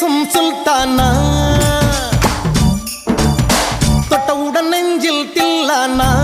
பேசும் சுல்தானா? தொட்டவுடன் நெஞ்சில் தில்லானா?